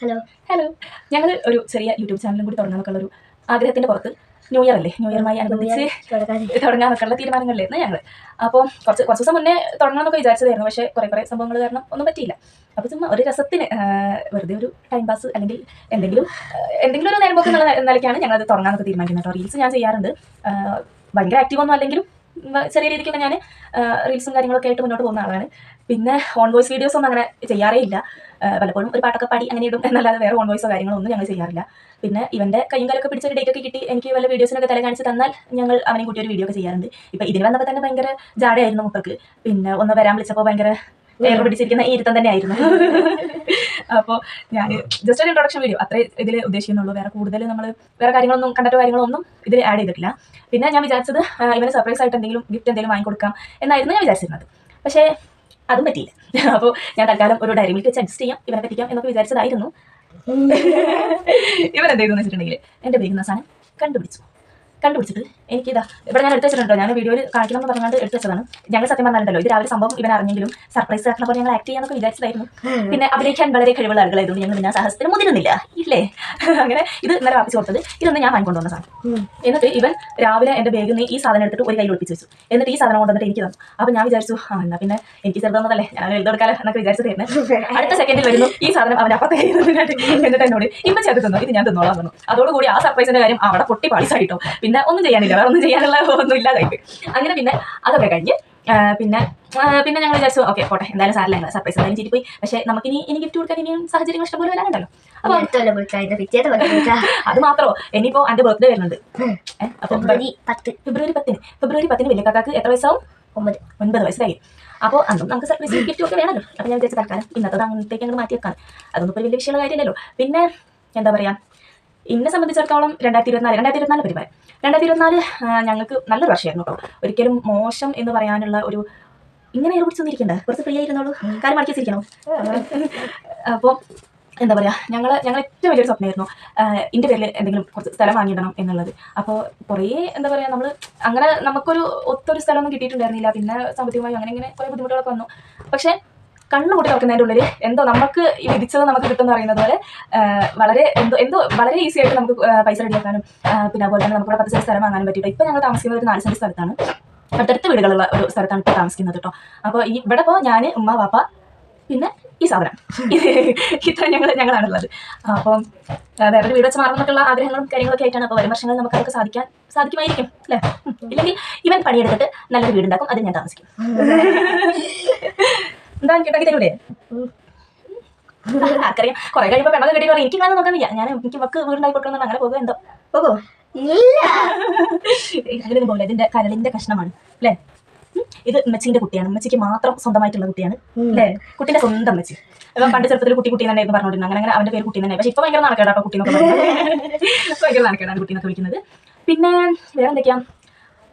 Hello hello ഞങ്ങൾ ഒരു ചെറിയ യൂട്യൂബ് ചാനലും കൂടി തുടങ്ങാൻ ഒരു ആഗ്രഹത്തിന്റെ പുറത്ത് ന്യൂ ഇയർ അല്ലേ? ന്യൂ ഇയറുമായി അനുബന്ധിച്ച് തുടങ്ങാനൊക്കെയുള്ള തീരുമാനങ്ങളിലായിരുന്നു ഞങ്ങൾ അപ്പോൾ കുറച്ച് കുറച്ച് ദിവസം മുന്നേ തുടങ്ങണമെന്നൊക്കെ വിചാരിച്ചതായിരുന്നു. പക്ഷേ കുറേ കുറേ സംഭവങ്ങൾ കാരണം ഒന്നും പറ്റിയില്ല. അപ്പോൾ ചുമ്മാ ഒരു രസത്തിന് വെറുതെ ഒരു ടൈം പാസ് അല്ലെങ്കിൽ എന്തെങ്കിലും എന്തെങ്കിലും ഒരു നേരമ്പോക്ക് എന്നുള്ള നിലയ്ക്കാണ് ഞങ്ങളത് തുടങ്ങാനൊക്കെ തീരുമാനിക്കുന്നത്. കേട്ടോ. റീൽസ് ഞാൻ ചെയ്യാറുണ്ട്. ഭയങ്കര ആക്റ്റീവ് ഒന്നും അല്ലെങ്കിലും ചെറിയ രീതിക്കൊക്കെ ഞാൻ റീൽസും കാര്യങ്ങളൊക്കെ ആയിട്ട് മുന്നോട്ട് പോകുന്ന ആളാണ്. പിന്നെ ഓൺ വോയിസ് വീഡിയോസ് ഒന്നും അങ്ങനെ ചെയ്യാറേ ഇല്ല. പലപ്പോഴും ഒരു പാട്ടൊക്കെ പാടി അങ്ങനെ ഇടും. എന്നല്ലാതെ വേറെ ഓൺ വോയിസോ കാര്യങ്ങളോ ഒന്നും ഞങ്ങൾ ചെയ്യാറില്ല. പിന്നെ ഇവന്റെ കയ്യും കാലൊക്കെ പിടിച്ചൊരു ഡേറ്റ് ഒക്കെ കിട്ടി എനിക്ക് വല്ല വീഡിയോസിനൊക്കെ തല കാണിച്ച് തന്നാൽ ഞങ്ങൾ അവനെ കൂട്ടി ഒരു വീഡിയോ ഒക്കെ ചെയ്യാറുണ്ട്. ഇപ്പൊ ഇതിന് വന്നപ്പോൾ തന്നെ ഭയങ്കര ജാടയായിരുന്നു മുപ്പർക്ക്. പിന്നെ ഒന്ന് വരാൻ വിളിച്ചപ്പോൾ ഭയങ്കര എയർ പിടിച്ചിരിക്കുന്ന ഈ ഇരുത്തം തന്നെയായിരുന്നു. അപ്പോൾ ഞാൻ ജസ്റ്റ് ഒരു ഇൻട്രൊഡക്ഷൻ വീഡിയോ അത്രേ ഇതിൽ ഉദ്ദേശിക്കുന്നുള്ളൂ. വേറെ കൂടുതൽ നമ്മൾ വേറെ കാര്യങ്ങളൊന്നും കണ്ടിട്ട് കാര്യങ്ങളൊന്നും ഇതിൽ ആഡ് ചെയ്തിട്ടില്ല. പിന്നെ ഞാൻ വിചാരിച്ചത് ഇവന് സർപ്രൈസ് ആയിട്ട് എന്തെങ്കിലും ഗിഫ്റ്റ് എന്തെങ്കിലും വാങ്ങിക്കൊടുക്കാം എന്നായിരുന്നു ഞാൻ വിചാരിച്ചിരുന്നത്. പക്ഷേ അതും പറ്റിയില്ല. അപ്പോൾ ഞാൻ തൽക്കാലം ഒരു ഡയറി മിൽക്ക് വെച്ച് അഡ്ജസ്റ്റ് ചെയ്യാം ഇവനെ പറ്റിക്കാം എന്നൊക്കെ വിചാരിച്ചതായിരുന്നു. ഇവരെന്തെയ്തെന്ന് വെച്ചിട്ടുണ്ടെങ്കിൽ എന്റെ പേരുന്ന സാധനം കണ്ടുപിടിച്ചു. കണ്ടുപിടിച്ചിട്ട് എനിക്കിതാ ഇവിടെ ഞാൻ എടുത്ത് വെച്ചിട്ടുണ്ടോ ഞാൻ വീഡിയോയിൽ കാണിക്കണം എന്ന് പറഞ്ഞാൽ എടുത്ത് വെച്ചതാണ് ഞങ്ങൾ സത്യം പറഞ്ഞിട്ടുണ്ടല്ലോ ഇത് രാവിലെ സംഭവം ഇവൻ അറിഞ്ഞെങ്കിലും സർപ്രൈസ് ആക്കണ പോലെ ഞങ്ങൾ ആക്ട് ചെയ്യാന്നൊക്കെ വിചാരിച്ചതായിരുന്നു. പിന്നെ അഭിനയിക്കാൻ വളരെ കഴിവുള്ള ആളുകളായതുകൊണ്ട് ഞങ്ങൾ പിന്നെ സാഹസത്തിന് മുതിരുന്നില്ല. ഇല്ലേ? അങ്ങനെ ഇത് ഇന്നലെ വാപ്പിച്ച് കൊടുത്തത്. ഇതൊന്ന് ഞാൻ വാങ്ങിക്കൊണ്ടു വന്ന സാധനം. എന്നിട്ട് ഇവൻ രാവിലെ എന്റെ ബാഗിൽ നിന്ന് ഈ സാധനം എടുത്തിട്ട് ഒരു കൈ ഒളിപ്പിച്ച് വെച്ചു. എന്നിട്ട് ഈ സാധനം കൊണ്ടുവന്നിട്ട് എനിക്ക് തന്നു. അപ്പോൾ ഞാൻ വിചാരിച്ചു ആ എന്നാ പിന്നെ എനിക്ക് ചെറുതെന്നതല്ലേ ഞാൻ എഴുതെടുക്കാലോ എന്നൊക്കെ വിചാരിച്ചതായിരുന്നു അടുത്ത സെക്കൻഡിൽ വരുന്നു ഈ സാധനം അവൻ അപ്പുറത്തെ കയ്യിൽ നിന്നിട്ട് എന്നിട്ട് എന്നോട് ഇപ്പം ചേർത്ത് തന്നു? ഇത് ഞാൻ തിന്നോളാം തന്നു അതോടുകൂടി ആ സർപ്രൈസിന്റെ കാര്യം അവിടെ പൊട്ടി പാളിസായിട്ടോ പിന്നെ ഒന്നും ചെയ്യാനില്ല. വേറെ ഒന്നും ചെയ്യാനുള്ള ഒന്നും ഇല്ലാതായിട്ട് അങ്ങനെ പിന്നെ അതൊക്കെ കഴിഞ്ഞ് പിന്നെ പിന്നെ ഞങ്ങൾ വിചാരിച്ചു ഓക്കെ പോട്ടെ എന്തായാലും സാറില്ല സർപ്രൈസ് എന്തായാലും ചെയ്തു പോയി. പക്ഷേ നമുക്ക് ഇനി ഇനി ഗിഫ്റ്റ് കൊടുക്കാൻ ഇനിയും സാഹചര്യങ്ങൾ ഇഷ്ടംപോലെ വരാനുണ്ടല്ലോ. അപ്പോൾ അത് മാത്രമോ ഇനിയിപ്പോ എന്റെ ബർത്ത്ഡേ വരുന്നുണ്ട്. അപ്പൊ ഫെബ്രുവരി പത്ത്. ഫെബ്രുവരി പത്തിന്. ഫെബ്രുവരി പത്തിന് വലിയ കാക്കാക്ക് എത്ര വയസ്സാവും? ഒമ്പത്. ഒൻപത് വയസ്സായി. അപ്പോൾ അന്നും നമുക്ക് സർപ്രൈസ് ഗിഫ്റ്റ് ഒക്കെ വേണമല്ലോ. അപ്പോൾ ഞാൻ വിചാരിച്ച തൽക്കാലം ഇന്നത്തെ അങ്ങനത്തേക്ക് ഞങ്ങൾ മാറ്റി വെക്കാൻ അതൊന്നും ഇപ്പോൾ വലിയ വിഷയമുള്ള കാര്യമില്ലല്ലോ. പിന്നെ എന്താ പറയുക എന്നെ സംബന്ധിച്ചിടത്തോളം രണ്ടായിരത്തി ഇരുപത്തിനാല് രണ്ടായിരത്തി ഇരുപത്തിനാല് പരിപാടി. രണ്ടായിരത്തി ഇരുപത്തിനാല് ഞങ്ങൾക്ക് നല്ലൊരു വർഷമായിരുന്നു കേട്ടോ. ഒരിക്കലും മോശം എന്ന് പറയാനുള്ള ഒരു ഇങ്ങനെ ഏറെ പിടിച്ചൊന്നും ഇരിക്കണ്ട കുറച്ച് ഫ്രീ ആയിരുന്നുള്ളൂ. കാര്യം മടക്കി അപ്പോൾ എന്താ പറയുക ഞങ്ങൾ ഞങ്ങൾ ഏറ്റവും വലിയൊരു സ്വപ്നമായിരുന്നു. എന്റെ പേരിൽ എന്തെങ്കിലും കുറച്ച് സ്ഥലം വാങ്ങിയിടണം എന്നുള്ളത്. അപ്പോൾ കുറേ എന്താ പറയുക നമ്മൾ അങ്ങനെ നമുക്കൊരു ഒത്തൊരു സ്ഥലമൊന്നും കിട്ടിയിട്ടുണ്ടായിരുന്നില്ല. പിന്നെ സാമ്പത്തികമായി അങ്ങനെ ഇങ്ങനെ കുറേ ബുദ്ധിമുട്ടുകളൊക്കെ വന്നു. പക്ഷേ കണ്ണു കൂട്ടി തുറക്കുന്നതിന്റെ ഉള്ളിൽ എന്തോ നമുക്ക് ഈ വിധിച്ചത് നമുക്ക് കിട്ടുമെന്ന് പറയുന്നത് പോലെ വളരെ എന്തോ എന്തോ വളരെ ഈസി ആയിട്ട് നമുക്ക് പൈസ റെഡിയാക്കാനും പിന്നെ അതുപോലെ തന്നെ നമുക്ക് ഇവിടെ പത്ത് സെന്റ് സ്ഥലം വാങ്ങാനും പറ്റും ഇപ്പം ഞങ്ങൾ താമസിക്കുന്നത് ഒരു നാല് സെന്റ് സ്ഥലത്താണ്. അടുത്തടുത്ത് വീടുകളുള്ള ഒരു സ്ഥലത്താണ് ഇപ്പോൾ താമസിക്കുന്നത് കേട്ടോ. അപ്പോൾ ഈ ഇവിടെ ഇപ്പോൾ ഞാൻ ഉമ്മ പാപ്പ പിന്നെ ഈ സാധനം. ഇത് ഇത്ര ഞങ്ങൾ ഞങ്ങളാണുള്ളത്. അപ്പോൾ വേറൊരു വീട് വെച്ച് മാറണമെന്നൊക്കെയുള്ള ആഗ്രഹങ്ങളും കാര്യങ്ങളൊക്കെ ആയിട്ടാണ്. അപ്പോൾ വരും വർഷങ്ങളിൽ നമുക്ക് അതൊക്കെ സാധിക്കാൻ സാധിക്കുമായിരിക്കും അല്ലേ. ഇല്ലെങ്കിൽ ഇവൻ പണിയെടുത്തിട്ട് നല്ലൊരു വീടുണ്ടാക്കും അത് ഞാൻ താമസിക്കും. എന്താ കേട്ടാക്കി തരൂലേ ആർക്കറിയാം കുറെ കഴിയുമ്പോൾ പെണ്ണൊക്കെ കിട്ടി പറയും എനിക്ക് കാണാൻ നോക്കാൻ ഞാൻ എനിക്ക് വക്ക് വീടുണ്ടാക്കി കൊടുക്കണം അങ്ങനെ പോകുക എന്തോ. പോകോ. ഇല്ല. അങ്ങനെ പോകില്ല ഇതിന്റെ കരളിന്റെ കഷ്ണമാണ് അല്ലേ? ഇത് ഉമ്മച്ചിന്റെ കുട്ടിയാണ്. ഉമ്മച്ചിക്ക് മാത്രം സ്വന്തമായിട്ടുള്ള കുട്ടിയാണ് അല്ലേ? കുട്ടിന്റെ സ്വന്തം ഉമ്മച്ചി. അപ്പൊ പണ്ട് ചെറുപ്പത്തിൽ കുട്ടി കുട്ടി തന്നെ പറഞ്ഞോണ്ടിരുന്നു. അങ്ങനെ അങ്ങനെ അവന്റെ പേര് കുട്ടി തന്നെ പക്ഷെ ഇപ്പൊ ഭയങ്കര നടക്കേടാ കുട്ടി പറയുന്നത്. ഭയങ്കര നടക്കേടാണ് കുട്ടീന്നൊക്കെ വിളിക്കുന്നത്. പിന്നെ വേറെ എന്തൊക്കെയാ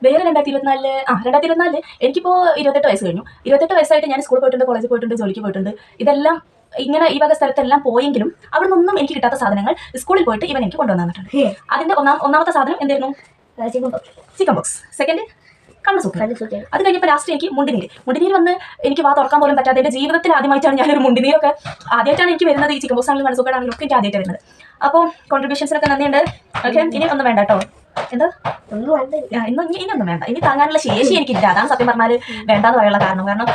വേറെ രണ്ടായിരത്തി ഇരുപത്തിനാലിൽ ആ രണ്ടായിരത്തി ഇരുപത്തിനാലിൽ എനിക്കിപ്പോൾ ഇരുപത്തെട്ട് വയസ്സ് കഴിഞ്ഞു. ഇരുപത്തെട്ട് വയസ്സായിട്ട് ഞാൻ സ്കൂളിൽ പോയിട്ടുണ്ട് കോളേജിൽ പോയിട്ടുണ്ട് ജോലിക്ക് പോയിട്ടുണ്ട്. ഇതെല്ലാം ഇങ്ങനെ ഈ വക സ്ഥലത്തെല്ലാം പോയെങ്കിലും അവിടെ നിന്നും എനിക്ക് കിട്ടാത്ത സാധനങ്ങൾ സ്കൂളിൽ പോയിട്ട് ഇവൻ എനിക്ക് കൊണ്ടുവന്നു തന്നിട്ടുണ്ട്. അതിന്റെ ഒന്നാം ഒന്നാമത്തെ സാധനം എന്തായിരുന്നു ചിക്കൻ ബോക്സ് സെക്കൻഡ് സുഖം അത് കഴിഞ്ഞപ്പോൾ ലാസ്റ്റ് എനിക്ക് മുണ്ടിനീര്. മുണ്ടിനീര് വന്ന് എനിക്ക് വാ തുറക്കാൻ പോലും പറ്റാതെ എന്റെ ജീവിതത്തിൽ ആദ്യമായിട്ടാണ് ഞാനൊരു മുണ്ടിനീരൊക്കെ ആദ്യമായിട്ടാണ് എനിക്ക് വരുന്നത് ഈ ചിക്കൻ ബോക്സ് ആണെങ്കിലും കണസുക്കാണെങ്കിലും ഒക്കെ എനിക്ക് ആദ്യമായിട്ട് വരുന്നത് അപ്പോൾ കോൺട്രിബ്യൂഷൻസിനൊക്കെ നന്ദിയുണ്ട്. ഓക്കെ ഇനി ഒന്നും വേണ്ട കേട്ടോ എന്താ? ഒന്നും വേണ്ട. ഇന്ന് ഇനി ഇനിയൊന്നും വേണ്ട. ഇനി താങ്ങാനുള്ള ശേഷി എനിക്കില്ല. അതാണ് സത്യം പറഞ്ഞാൽ വേണ്ടാന്ന് പറയാനുള്ള കാരണം. കാരണം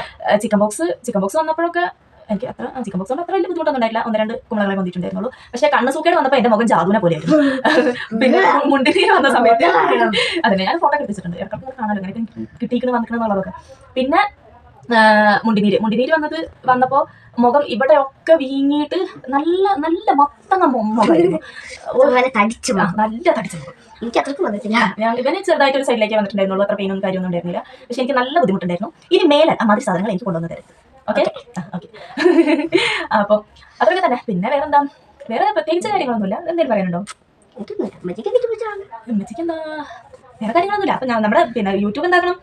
ചിക്കൻ ബോക്സ് ചിക്കൻ ബോക്സ് വന്നപ്പോഴൊക്കെ എനിക്ക് അത്ര ചിക്കൻ ബോക്സ് കൊണ്ട് അത്ര വലിയ ബുദ്ധിമുട്ടൊന്നും ഉണ്ടായില്ല ഒന്ന് രണ്ട് കുമ്പളകളെ വന്നിട്ടുണ്ടായിരുന്നുള്ളൂ. പക്ഷെ കണ്ണ് സൂക്കേട് വന്നപ്പോൾ എന്റെ മുഖം ജാതുവിനെ പോലെയായിരുന്നു. പിന്നെ മുണ്ടിനീര് വന്ന സമയത്ത് അതിനെ ഞാൻ ഫോട്ടോ എടുത്തിട്ടുണ്ട്. ഇടയ്ക്കൊക്കെ കാണാലോ ഇങ്ങനെ കിട്ടിയിരിക്കണം വന്നിട്ടുണ്ടെന്നുള്ളതൊക്കെ പിന്നെ മുണ്ടിനീര്. മുണ്ടിനീര് വന്നത് വന്നപ്പോൾ മുഖം ഇവിടെ ഒക്കെ വീങ്ങിയിട്ട് നല്ല നല്ല മൊത്തം മുഖമായിരുന്നു. തടിച്ചു നല്ല തടിച്ചു മുഖം. എനിക്ക് അത്രക്കും വന്നിട്ടില്ല. ഇവന് ചെറുതായിട്ട് ഒരു സൈഡിലേക്ക് വന്നിട്ടുണ്ടായിരുന്നു. അത്ര പെയിനും കാര്യമൊന്നും ഉണ്ടായിരുന്നില്ല. പക്ഷെ എനിക്ക് നല്ല ബുദ്ധിമുട്ടുണ്ടായിരുന്നു. ഇനി മേലെ ആ മാതിരി സാധനങ്ങൾ എനിക്ക് കൊണ്ടുവന്ന് തരും ഓക്കെ ഓക്കെ അപ്പോൾ അതൊക്കെ തന്നെ. പിന്നെ വേറെ എന്താ വേറെ പ്രത്യേകിച്ച് കാര്യങ്ങളൊന്നുമില്ല. എന്തെങ്കിലും പറയാനുണ്ടോ? ഉമ്മച്ചിക്ക് എന്താ? വേറെ കാര്യങ്ങളൊന്നുമില്ല. അപ്പൊ ഞാൻ നമ്മുടെ പിന്നെ യൂട്യൂബ് എന്താക്കണം?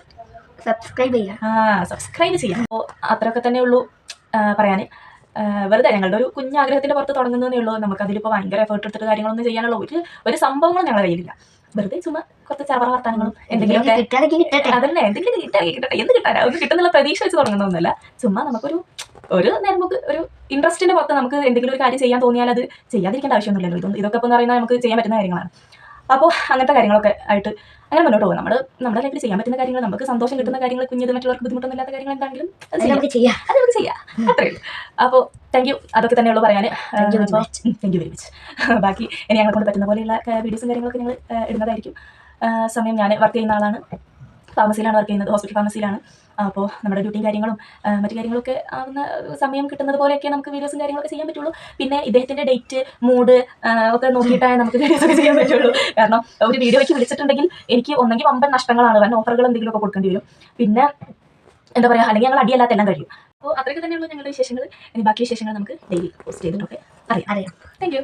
സബ്സ്ക്രൈബ് ചെയ്യാം. ആ സബ്സ്ക്രൈബ് ചെയ്യാം. അപ്പോൾ അത്രയൊക്കെ തന്നെ ഉള്ളൂ പറയാൻ വെറുതെ ഞങ്ങളുടെ ഒരു കുഞ്ഞാഗ്രഹത്തിന്റെ പുറത്ത് തുടങ്ങുന്നതേ ഉള്ളൂ. നമുക്ക് അതിലിപ്പോൾ ഭയങ്കര എഫേർട്ട് എടുത്തിട്ട് കാര്യങ്ങളൊന്നും ചെയ്യാനുള്ള ഒരു ഒരു സംഭവങ്ങളും ഞങ്ങളുടെ കയ്യിലില്ല. വെറുതെ ചുമ്മാ കുറച്ച് ചറവറ വർത്താനങ്ങളും എന്തെങ്കിലുമൊക്കെ അതന്നെ എന്തെങ്കിലും കിട്ടാൻ കിട്ടട്ടെ. എന്ത് കിട്ടാനാ? ഒന്നും കിട്ടുന്നുള്ള പ്രതീക്ഷ വെച്ച് തുടങ്ങുന്നൊന്നുമല്ല ചുമ്മാ നമുക്കൊരു ഒരു നേരം നമുക്ക് ഒരു ഇൻട്രസ്റ്റിന്റെ പുറത്ത് നമുക്ക് എന്തെങ്കിലും ഒരു കാര്യം ചെയ്യാൻ തോന്നിയാൽ അത് ചെയ്യാതിരിക്കേണ്ട ആവശ്യമൊന്നുമില്ലല്ലോ. ഇതൊക്കെ ഇപ്പോൾ എന്ന് പറയുന്നത് നമുക്ക് ചെയ്യാൻ പറ്റുന്ന കാര്യങ്ങളാണ്. അപ്പോൾ അങ്ങനത്തെ കാര്യങ്ങളൊക്കെ ആയിട്ട് അങ്ങനെ മുന്നോട്ട് പോകും. നമ്മൾ നമ്മുടെ ലൈഫിൽ ചെയ്യാൻ പറ്റുന്ന കാര്യങ്ങൾ നമുക്ക് സന്തോഷം കിട്ടുന്ന കാര്യങ്ങൾ കുഞ്ഞത് മറ്റുള്ളവർക്ക് ബുദ്ധിമുട്ടൊന്നും ഇല്ലാത്ത കാര്യങ്ങൾ എന്താണെങ്കിലും അത് നമുക്ക് ചെയ്യാം. അത് നമുക്ക് ചെയ്യാം. ഉള്ളൂ. അപ്പോൾ താങ്ക് യു അതൊക്കെ തന്നെയുള്ളൂ പറയാൻ. താങ്ക് യു വെരി മച്ച് ബാക്കി ഇനി ഞങ്ങളെ കൊണ്ട് പറ്റുന്ന പോലെയുള്ള വീഡിയോസും കാര്യങ്ങളൊക്കെ ഞങ്ങൾ ഇടുന്നതായിരിക്കും. സമയം ഞാൻ വർക്ക് ചെയ്യുന്ന ആളാണ്. ഫാർമസിയിലാണ് വർക്ക് ചെയ്യുന്നത് ഹോസ്പിറ്റൽ ഫാർമസിയിലാണ് അപ്പോൾ നമ്മുടെ ഡ്യൂട്ടിയും കാര്യങ്ങളും മറ്റു കാര്യങ്ങളൊക്കെ ആവുന്ന സമയം കിട്ടുന്നത് പോലെയൊക്കെ നമുക്ക് വീഡിയോസും കാര്യങ്ങളൊക്കെ ചെയ്യാൻ പറ്റുള്ളൂ. പിന്നെ ഇദ്ദേഹത്തിന്റെ ഡേറ്റ് മൂഡ് ഒക്കെ നോക്കിയിട്ടാണ് നമുക്ക് വീഡിയോസ് ഒക്കെ ചെയ്യാൻ പറ്റുള്ളൂ. കാരണം ഒരു വീഡിയോയ്ക്ക് വിളിച്ചിട്ടുണ്ടെങ്കിൽ എനിക്ക് ഒന്നെങ്കിൽ വമ്പൻ നഷ്ടങ്ങളാണ്. കാരണം ഓഫറുകൾ എന്തെങ്കിലുമൊക്കെ കൊടുക്കേണ്ടി വരും. പിന്നെ എന്താ പറയുക അല്ലെങ്കിൽ ഞങ്ങൾ അടിയല്ലാത്ത എല്ലാം കഴിയും. അപ്പോൾ അത്രയൊക്കെ തന്നെയുള്ളൂ ഞങ്ങളുടെ വിശേഷങ്ങൾ. ഇനി ബാക്കി വിശേഷങ്ങൾ നമുക്ക് ഡെയിലി പോസ്റ്റ് ചെയ്തിട്ടൊക്കെ അറിയാം. അറിയാം. Thank you.